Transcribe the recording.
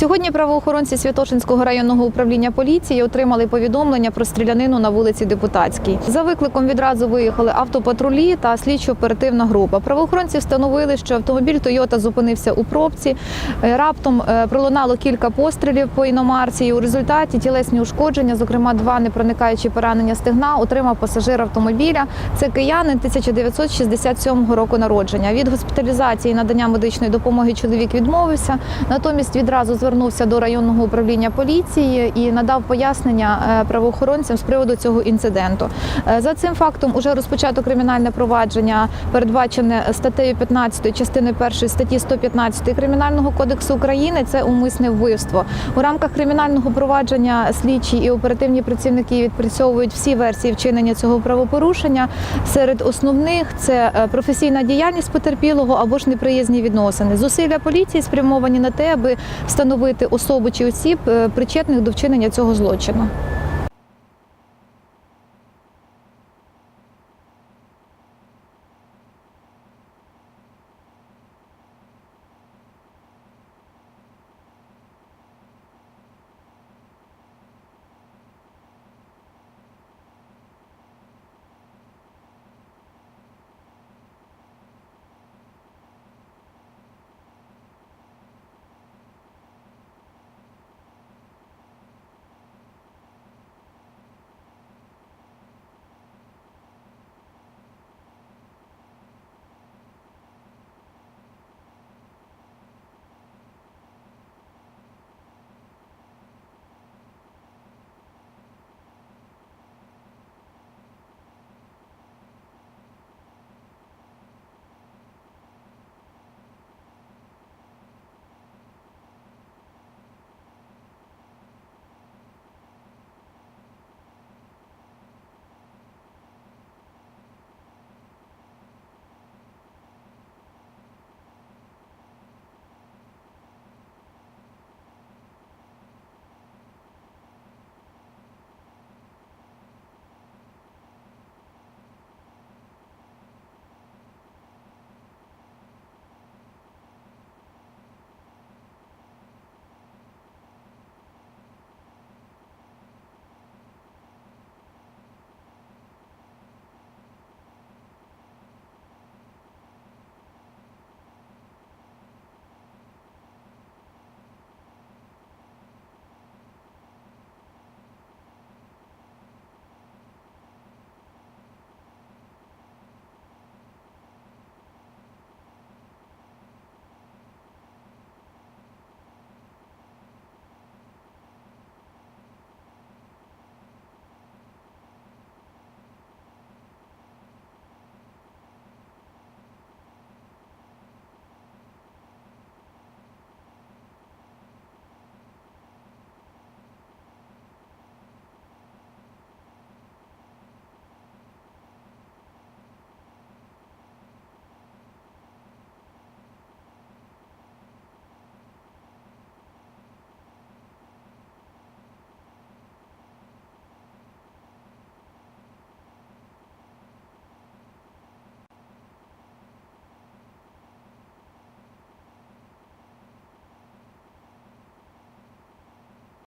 Сьогодні правоохоронці Святошинського районного управління поліції отримали повідомлення про стрілянину на вулиці Депутатській. За викликом відразу виїхали автопатрулі та слідчо-оперативна група. Правоохоронці встановили, що автомобіль Тойота зупинився у пробці. Е, Раптом е, пролунало кілька пострілів по іномарці. І у результаті тілесні ушкодження, зокрема два непроникаючі поранення стегна, отримав пасажир автомобіля. Це киянин 1967 року народження. Від госпіталізації і надання медичної допомоги чоловік відмовився. Натомість відразу звернувся до районного управління поліції і надав пояснення е, правоохоронцям з приводу цього інциденту. Е, За цим фактом уже розпочато кримінальне провадження, передбачене статтею 15 частини 1 статті 115 Кримінального кодексу України. Це умисне вбивство. У рамках кримінального провадження слідчі і оперативні працівники відпрацьовують всі версії вчинення цього правопорушення. Серед основних це е, професійна діяльність потерпілого або ж неприязні відносини. Зусилля поліції спрямовані на те, аби встановити особу чи осіб е, причетних до вчинення цього злочину.